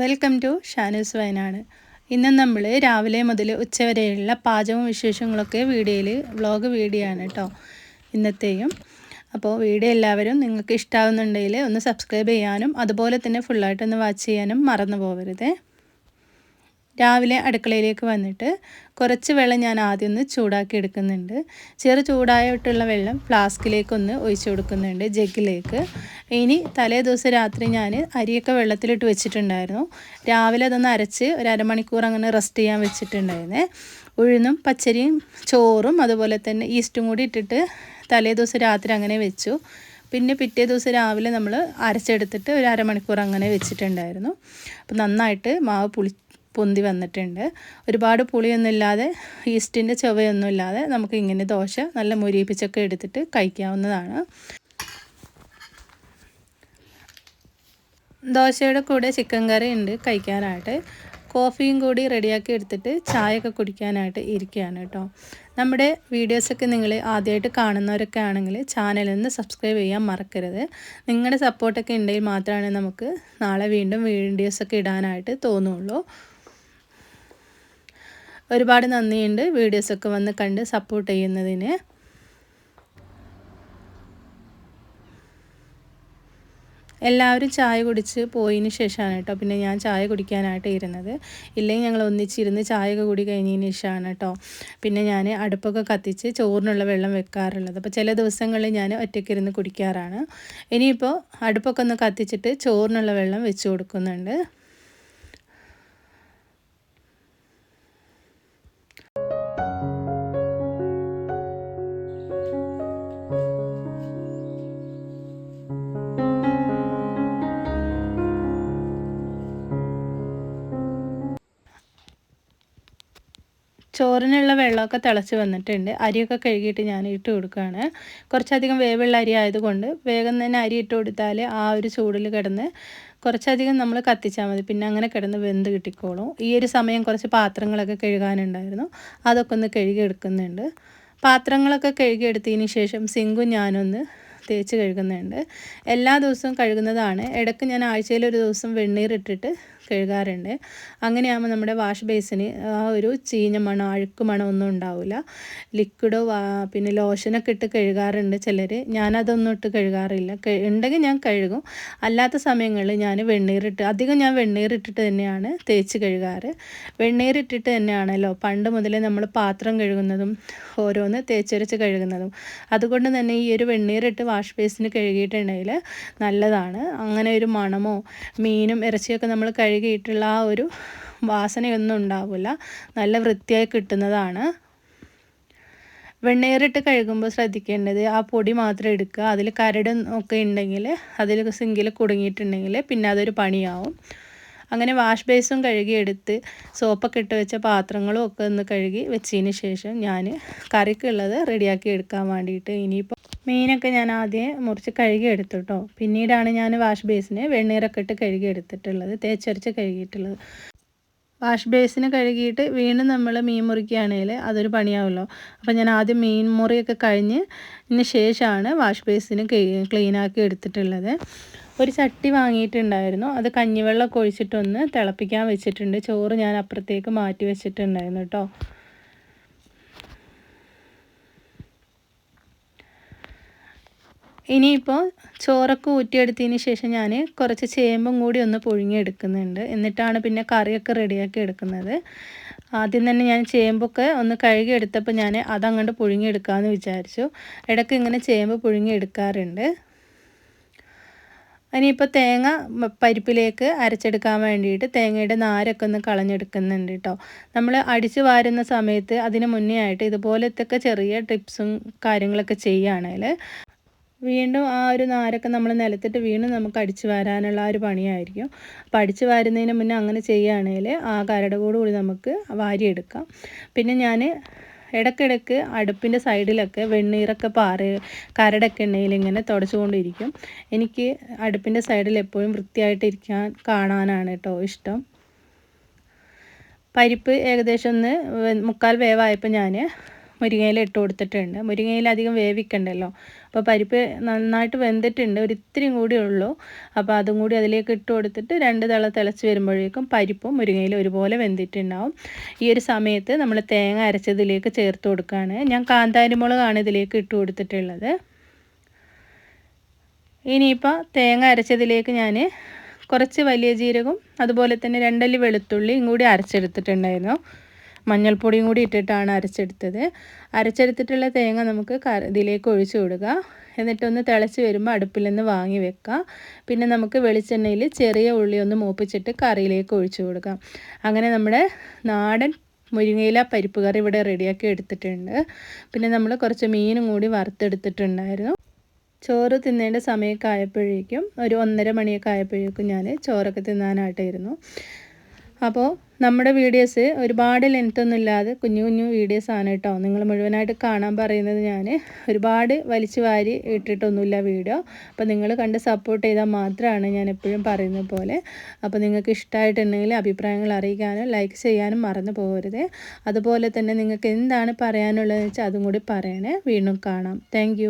Welcome to Shanu's Wayanad ഇന്ന് നമ്മൾ രാവിലെ മുതൽ ഉച്ചവരെയുള്ള പാചകവും വിശേഷങ്ങളൊക്കെ വീഡിയോയിൽ വ്ളോഗ് വീഡിയോ ആണ് കേട്ടോ ഇന്നത്തെയും. അപ്പോൾ വീഡിയോ എല്ലാവരും നിങ്ങൾക്ക് ഇഷ്ടമാകുന്നുണ്ടെങ്കിൽ ഒന്ന് സബ്സ്ക്രൈബ് ചെയ്യാനും അതുപോലെ തന്നെ ഫുള്ളായിട്ടൊന്ന് വാച്ച് ചെയ്യാനും മറന്നു പോകരുതേ രാവിലെ അടുക്കളയിലേക്ക് വന്നിട്ട് കുറച്ച് വെള്ളം ഞാൻ ആദ്യം ഒന്ന് ചൂടാക്കി എടുക്കുന്നുണ്ട്. ചെറു ചൂടായിട്ടുള്ള വെള്ളം ഫ്ലാസ്കിലേക്കൊന്ന് ഒഴിച്ചു കൊടുക്കുന്നുണ്ട് ജഗ്ഗിലേക്ക്. ഇനി തലേ ദിവസം രാത്രി ഞാൻ അരിയൊക്കെ വെള്ളത്തിലിട്ട് വെച്ചിട്ടുണ്ടായിരുന്നു. രാവിലെ അതൊന്ന് അരച്ച് ഒരു അരമണിക്കൂർ അങ്ങനെ റെസ്റ്റ് ചെയ്യാൻ വെച്ചിട്ടുണ്ടായിരുന്നേ. ഉഴുന്നും പച്ചരിയും ചോറും അതുപോലെ തന്നെ ഈസ്റ്റും കൂടി ഇട്ടിട്ട് തലേ ദിവസം രാത്രി അങ്ങനെ വെച്ചു. പിന്നെ പിറ്റേ ദിവസം രാവിലെ നമ്മൾ അരച്ചെടുത്തിട്ട് ഒരു അരമണിക്കൂർ അങ്ങനെ വെച്ചിട്ടുണ്ടായിരുന്നു. അപ്പോൾ നന്നായിട്ട് മാവ് പുളി പൊന്തി വന്നിട്ടുണ്ട്. ഒരുപാട് പുളിയൊന്നും ഇല്ലാതെ ഈസ്റ്റിന്റെ ചുവയൊന്നും ഇല്ലാതെ നമുക്ക് ഇങ്ങനെ ദോശ നല്ല മുരിയിപ്പിച്ചൊക്കെ എടുത്തിട്ട് കഴിക്കാവുന്നതാണ്. ദോശയുടെ കൂടെ ചിക്കൻ കറി ഉണ്ട് കഴിക്കാനായിട്ട്. കോഫിയും കൂടി റെഡിയാക്കി എടുത്തിട്ട് ചായയൊക്കെ കുടിക്കാനായിട്ട് ഇരിക്കുകയാണ് കേട്ടോ. നമ്മുടെ വീഡിയോസൊക്കെ നിങ്ങൾ ആദ്യമായിട്ട് കാണുന്നവരൊക്കെ ആണെങ്കിൽ ചാനലിൽ നിന്ന് സബ്സ്ക്രൈബ് ചെയ്യാൻ മറക്കരുത്. നിങ്ങളുടെ സപ്പോർട്ടൊക്കെ ഉണ്ടെങ്കിൽ മാത്രമാണ് നമുക്ക് നാളെ വീണ്ടും വീഡിയോസൊക്കെ ഇടാനായിട്ട് തോന്നുള്ളൂ. ഒരുപാട് നന്ദിയുണ്ട്. വീഡിയോസൊക്കെ വന്ന് കണ്ട് സപ്പോർട്ട് ചെയ്യുന്നതിന്. എല്ലാവരും ചായ കുടിച്ച് പോയതിന് ശേഷമാണ് കേട്ടോ. പിന്നെ ഞാൻ ചായ കുടിക്കാനായിട്ട് ഇരുന്നത്. ഇല്ലെങ്കിൽ ഞങ്ങൾ ഒന്നിച്ചിരുന്ന് ചായയൊക്കെ കൂടി കഴിഞ്ഞതിന് ശേഷമാണ് കേട്ടോ. പിന്നെ ഞാൻ അടുപ്പൊക്കെ കത്തിച്ച് ചോറിനുള്ള വെള്ളം വെക്കാറുള്ളത്. അപ്പോൾ ചില ദിവസങ്ങളിൽ ഞാൻ ഒറ്റയ്ക്കിരുന്ന് കുടിക്കാറാണ്. ഇനിയിപ്പോൾ അടുപ്പൊക്കെ ഒന്ന് കത്തിച്ചിട്ട് ചോറിനുള്ള വെള്ളം വെച്ച് കൊടുക്കുന്നുണ്ട്. ചോറിനുള്ള വെള്ളമൊക്കെ തിളച്ച് വന്നിട്ടുണ്ട്. അരിയൊക്കെ കഴുകിയിട്ട് ഞാൻ ഇട്ട് കൊടുക്കുകയാണ്. കുറച്ചധികം വേവുള്ള അരി ആയതുകൊണ്ട് വേഗം തന്നെ അരി ഇട്ട് കൊടുത്താൽ ആ ഒരു ചൂടിൽ കിടന്ന് കുറച്ചധികം നമ്മൾ കത്തിച്ചാൽ മതി. പിന്നെ അങ്ങനെ കിടന്ന് വെന്ത് കിട്ടിക്കോളും. ഈ ഒരു സമയം കുറച്ച് പാത്രങ്ങളൊക്കെ കഴുകാനുണ്ടായിരുന്നു. അതൊക്കെ ഒന്ന് കഴുകി എടുക്കുന്നുണ്ട്. പാത്രങ്ങളൊക്കെ കഴുകിയെടുത്തതിന് ശേഷം സിങ്കും ഞാനൊന്ന് തേച്ച് കഴുകുന്നുണ്ട്. എല്ലാ ദിവസവും കഴുകുന്നതാണ്. ഇടയ്ക്ക് ഞാൻ ആഴ്ചയിൽ ഒരു ദിവസം വെണ്ണീറിട്ടിട്ട് കഴുകാറുണ്ട്. അങ്ങനെയാകുമ്പോൾ നമ്മുടെ വാഷ് ബേസിന് ആ ഒരു ചീഞ്ഞ മണം അഴുക്ക് മണം ഒന്നും ഉണ്ടാവില്ല ലിക്വിഡോ പിന്നെ ലോഷനൊക്കെ ഇട്ട് കഴുകാറുണ്ട് ചിലർ ഞാനതൊന്നും ഇട്ട് കഴുകാറില്ല. ഉണ്ടെങ്കിൽ ഞാൻ കഴുകും. അല്ലാത്ത സമയങ്ങളിൽ ഞാൻ വെണ്ണീറിട്ട് അധികം ഞാൻ വെണ്ണീറിട്ടിട്ട് തന്നെയാണ് തേച്ച് കഴുകാറ്. വെണ്ണീറിട്ടിട്ട് തന്നെയാണല്ലോ പണ്ട് മുതലേ നമ്മൾ പാത്രം കഴുകുന്നതും ഓരോന്ന് തേച്ചരച്ച് കഴുകുന്നതും. അതുകൊണ്ട് തന്നെ ഈ ഒരു വെണ്ണീറിട്ട് വാഷ് ബേസിന് കഴുകിയിട്ടുണ്ടെങ്കിൽ നല്ലതാണ്. അങ്ങനെ ഒരു മണമോ മീനും ഇറച്ചിയൊക്കെ നമ്മൾ കഴുകി കഴുകിയിട്ടുള്ള ആ ഒരു വാസനയൊന്നും ഉണ്ടാവില്ല. നല്ല വൃത്തിയായി കിട്ടുന്നതാണ്. വെണ്ണീറിട്ട് കഴുകുമ്പോൾ ശ്രദ്ധിക്കേണ്ടത് ആ പൊടി മാത്രം എടുക്കുക. അതിൽ കരട് ഒക്കെ ഉണ്ടെങ്കിൽ അതിൽ സിങ്കിൽ കുടുങ്ങിയിട്ടുണ്ടെങ്കിൽ പിന്നെ അതൊരു പണിയാവും. അങ്ങനെ വാഷ് ബേസും കഴുകിയെടുത്ത് സോപ്പൊക്കെ ഇട്ട് വെച്ച പാത്രങ്ങളും ഒക്കെ ഒന്ന് കഴുകി വെച്ചതിന് ശേഷം ഞാൻ കറിക്കുള്ളത് റെഡിയാക്കി എടുക്കാൻ വേണ്ടിയിട്ട് ഇനിയിപ്പോൾ മീനൊക്കെ ഞാൻ ആദ്യം മുറിച്ച് കഴുകി എടുത്തു പിന്നീടാണ് ഞാൻ വാഷ് ബേസിന് വെണ്ണീരൊക്കെ ഇട്ട് കഴുകി എടുത്തിട്ടുള്ളത് തേച്ചരച്ച് കഴുകിയിട്ടുള്ളത്. വാഷ് ബേസിന് കഴുകിയിട്ട് വീണ്ടും നമ്മൾ മീൻ മുറിക്കുകയാണെങ്കിൽ അതൊരു പണിയാവുമല്ലോ അപ്പോൾ ഞാൻ ആദ്യം മീൻ മുറിയൊക്കെ കഴിഞ്ഞ് ഇതിന് ശേഷമാണ് വാഷ് ബേസിന് ക്ലീനാക്കി എടുത്തിട്ടുള്ളത്. ഒരു ചട്ടി വാങ്ങിയിട്ടുണ്ടായിരുന്നു. അത് കഞ്ഞിവെള്ളമൊക്കെ ഒഴിച്ചിട്ടൊന്ന് തിളപ്പിക്കാൻ വെച്ചിട്ടുണ്ട്. ചോറ് ഞാൻ അപ്പുറത്തേക്ക് മാറ്റി വെച്ചിട്ടുണ്ടായിരുന്നു കേട്ടോ ഇനിയിപ്പോൾ ചോറൊക്കെ ഊറ്റിയെടുത്തതിന് ശേഷം ഞാൻ കുറച്ച് ചേമ്പും കൂടി ഒന്ന് പുഴുങ്ങിയെടുക്കുന്നുണ്ട്. എന്നിട്ടാണ് പിന്നെ കറിയൊക്കെ റെഡിയാക്കി എടുക്കുന്നത്. ആദ്യം തന്നെ ഞാൻ ചേമ്പൊക്കെ ഒന്ന് കഴുകി എടുത്തപ്പോൾ ഞാൻ അതങ്ങോട്ട് പുഴുങ്ങിയെടുക്കാമെന്ന് വിചാരിച്ചു. ഇടയ്ക്ക് ഇങ്ങനെ ചേമ്പ് പുഴുങ്ങിയെടുക്കാറുണ്ട്. ഇനിയിപ്പോൾ തേങ്ങ പരിപ്പിലേക്ക് അരച്ചെടുക്കാൻ വേണ്ടിയിട്ട് തേങ്ങയുടെ നാരൊക്കെ ഒന്ന് കളഞ്ഞെടുക്കുന്നുണ്ട് കേട്ടോ നമ്മൾ അടിച്ചു വാരുന്ന സമയത്ത് അതിന് മുന്നേ ആയിട്ട് ഇതുപോലത്തെ ചെറിയ ടിപ്സും കാര്യങ്ങളൊക്കെ ചെയ്യുകയാണെങ്കിൽ വീണ്ടും ആ ഒരു നാരൊക്കെ നമ്മൾ നിലത്തിട്ട് വീണ്ടും നമുക്ക് അടിച്ചു വരാനുള്ള ആ ഒരു പണിയായിരിക്കും. അപ്പോൾ അടിച്ചു വാരുന്നതിന് മുന്നേ അങ്ങനെ ചെയ്യുകയാണെങ്കിൽ ആ കരടകോട് കൂടി നമുക്ക് വാരിയെടുക്കാം. പിന്നെ ഞാൻ ഇടയ്ക്കിടയ്ക്ക് അടുപ്പിന്റെ സൈഡിലൊക്കെ വെണ്ണീറൊക്കെ പാറ് കരടൊക്കെ ഉണ്ടെങ്കിൽ ഇങ്ങനെ തുടച്ചുകൊണ്ടിരിക്കും. എനിക്ക് അടുപ്പിന്റെ സൈഡിൽ എപ്പോഴും വൃത്തിയായിട്ടിരിക്കാൻ കാണാനാണ് കേട്ടോ ഇഷ്ടം. പരിപ്പ് ഏകദേശം ഒന്ന് മുക്കാൽ വേവായപ്പോൾ ഞാൻ മുരിങ്ങയില ഇട്ട് കൊടുത്തിട്ടുണ്ട്. മുരിങ്ങയില അധികം വേവിക്കണ്ടല്ലോ. അപ്പോൾ പരിപ്പ് നന്നായിട്ട് വെന്തിട്ടുണ്ട്. ഒരു ഇത്തിരി കൂടി ഉള്ളൂ. അപ്പോൾ അതും കൂടി അതിലേക്ക് ഇട്ട് കൊടുത്തിട്ട് രണ്ട് തള തിളച്ച് വരുമ്പോഴേക്കും പരിപ്പും മുരിങ്ങയില ഒരുപോലെ വെന്തിട്ടുണ്ടാവും. ഈ ഒരു സമയത്ത് നമ്മൾ തേങ്ങ അരച്ചതിലേക്ക് ചേർത്ത് കൊടുക്കുകയാണ് ഞാൻ കാന്താരി മുളകാണ് ഇതിലേക്ക് ഇട്ട് കൊടുത്തിട്ടുള്ളത്. ഇനിയിപ്പോൾ തേങ്ങ അരച്ചതിലേക്ക് ഞാൻ കുറച്ച് വലിയ ജീരകം അതുപോലെ തന്നെ രണ്ടല്ലി വെളുത്തുള്ളിയും കൂടി അരച്ചെടുത്തിട്ടുണ്ടായിരുന്നു. മഞ്ഞൾപ്പൊടിയും കൂടി ഇട്ടിട്ടാണ് അരച്ചെടുത്തത്. അരച്ചെടുത്തിട്ടുള്ള തേങ്ങ നമുക്ക് ഇതിലേക്ക് ഒഴിച്ചു കൊടുക്കുക എന്നിട്ടൊന്ന് തിളച്ച് വരുമ്പോൾ അടുപ്പിൽ നിന്ന് വാങ്ങി വെക്കുക പിന്നെ നമുക്ക് വെളിച്ചെണ്ണയിൽ ചെറിയ ഉള്ളി ഒന്ന് മൂപ്പിച്ചിട്ട് കറിയിലേക്ക് ഒഴിച്ചു കൊടുക്കാം. അങ്ങനെ നമ്മുടെ നാടൻ മുരിങ്ങയില പരിപ്പ് കറി ഇവിടെ റെഡിയാക്കി എടുത്തിട്ടുണ്ട്. പിന്നെ നമ്മൾ കുറച്ച് മീനും കൂടി വറുത്തെടുത്തിട്ടുണ്ടായിരുന്നു. ചോറ് തിന്നേണ്ട സമയമൊക്കെ ആയപ്പോഴേക്കും ഒരു ഒന്നര മണിയൊക്കെ ആയപ്പോഴേക്കും ഞാൻ ചോറൊക്കെ തിന്നാനായിട്ടായിരുന്നു. അപ്പോൾ നമ്മുടെ വീഡിയോസ് ഒരുപാട് ലെങ്ത് ഒന്നും ഇല്ലാതെ കുഞ്ഞു കുഞ്ഞു വീഡിയോസ് ആണ് കേട്ടോ നിങ്ങൾ മുഴുവനായിട്ട് കാണാൻ പറയുന്നത് ഞാൻ ഒരുപാട് വലിച്ചു വാരി ഇട്ടിട്ടൊന്നുമില്ല വീഡിയോ അപ്പോൾ നിങ്ങൾ കണ്ട് സപ്പോർട്ട് ചെയ്താൽ മാത്രമാണ് ഞാൻ എപ്പോഴും പറയുന്നത് പോലെ. അപ്പോൾ നിങ്ങൾക്ക് ഇഷ്ടമായിട്ടുണ്ടെങ്കിൽ അഭിപ്രായങ്ങൾ അറിയിക്കാനും ലൈക്ക് ചെയ്യാനും മറന്നു പോകരുത്. അതുപോലെ തന്നെ നിങ്ങൾക്ക് എന്താണ് പറയാനുള്ളതെന്ന് വെച്ചാൽ അതും കൂടി പറയണേ. വീണ്ടും കാണാം. താങ്ക്